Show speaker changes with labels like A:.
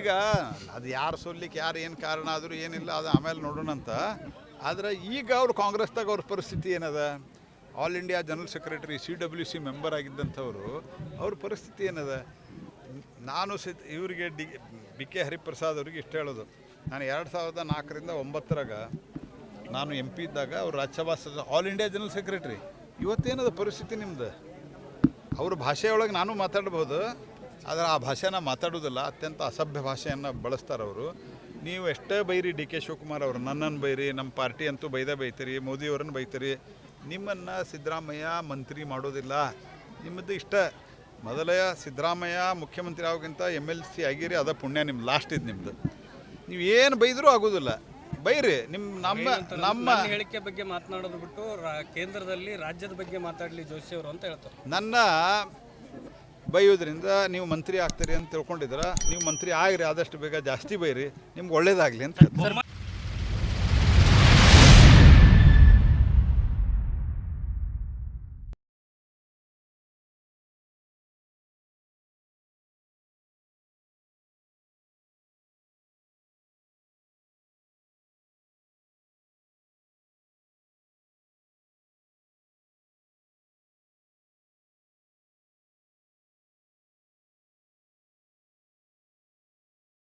A: ಈಗ ಅದು ಯಾರು ಸೋಲ್ಲಿಕ್ಕೆ ಯಾರು ಏನು ಕಾರಣ ಆದರೂ ಏನಿಲ್ಲ, ಅದು ಆಮೇಲೆ ನೋಡೋಣ ಅಂತ ಆದರೆ ಈಗ ಅವ್ರು ಕಾಂಗ್ರೆಸ್ದಾಗ ಅವ್ರ ಪರಿಸ್ಥಿತಿ ಏನದ? All India general secretary C W C member ಆಗಿದ್ದಂಥವರು, ಅವ್ರ ಪರಿಸ್ಥಿತಿ ಏನದ? ನಾನು ಸಿ, ಇವರಿಗೆ ಡಿ, ಬಿ ಕೆ ಹರಿಪ್ರಸಾದ್ ಅವ್ರಿಗೆ ಇಷ್ಟ ಹೇಳೋದು. ನಾನು ಎರಡು ಸಾವಿರದ ನಾಲ್ಕರಿಂದ ಒಂಬತ್ತರಾಗ ನಾನು ಎಂ ಪಿ ಇದ್ದಾಗ ಅವ್ರು Rajya Sabha all India general secretary ಇವತ್ತೇನದ ಪರಿಸ್ಥಿತಿ ನಿಮ್ದು? ಅವ್ರ ಭಾಷೆಯೊಳಗೆ ನಾನು ಮಾತಾಡ್ಬೋದು. ಆದರೆ ಆ ಭಾಷೆನ ಮಾತಾಡೋದಿಲ್ಲ ಅತ್ಯಂತ ಅಸಭ್ಯ ಭಾಷೆಯನ್ನು ಬಳಸ್ತಾರೆ ಅವರು ನೀವು ಎಷ್ಟೇ ಬೈರಿ ಡಿ ಕೆ ಶಿವಕುಮಾರ್ ಅವರು ನನ್ನನ್ನು ಬೈರಿ ನಮ್ಮ ಪಾರ್ಟಿ ಅಂತೂ ಬೈದೇ ಬೈತೀರಿ ಮೋದಿಯವ್ರನ್ನ ಬೈತೀರಿ ನಿಮ್ಮನ್ನು ಸಿದ್ದರಾಮಯ್ಯ ಮಂತ್ರಿ ಮಾಡೋದಿಲ್ಲ. ನಿಮ್ಮದು ಇಷ್ಟ. ಮೊದಲೇ ಸಿದ್ದರಾಮಯ್ಯ ಮುಖ್ಯಮಂತ್ರಿ ಆಗೋಕ್ಕಿಂತ ಎಂ ಎಲ್ ಸಿ ಆಗಿರಿ ಅದ ಪುಣ್ಯ ನಿಮ್ಮ ಲಾಸ್ಟ್ ಇದು ನಿಮ್ಮದು ನೀವು ಏನು ಬೈದರೂ ಆಗೋದಿಲ್ಲ. ಬೈರಿ ನಿಮ್ಮ ನಮ್ಮ ನಮ್ಮ
B: ಹೇಳಿಕೆ ಬಗ್ಗೆ ಮಾತನಾಡೋದು ಬಿಟ್ಟು ಕೇಂದ್ರದಲ್ಲಿ ರಾಜ್ಯದ ಬಗ್ಗೆ ಮಾತಾಡಲಿ ಜೋಶಿ ಅವರು ಅಂತ ಹೇಳ್ತಾರೆ.
A: ನನ್ನ ಬೈಯೋದ್ರಿಂದ ನೀವು ಮಂತ್ರಿ ಆಗ್ತೀರಿ ಅಂತ ತಿಳ್ಕೊಂಡಿದ್ರ ನೀವು ಮಂತ್ರಿ ಆಗ್ರಿ, ಆದಷ್ಟು ಬೇಗ ಜಾಸ್ತಿ ಬೈರಿ ನಿಮ್ಗೆ ಒಳ್ಳೇದಾಗಲಿ ಅಂತ.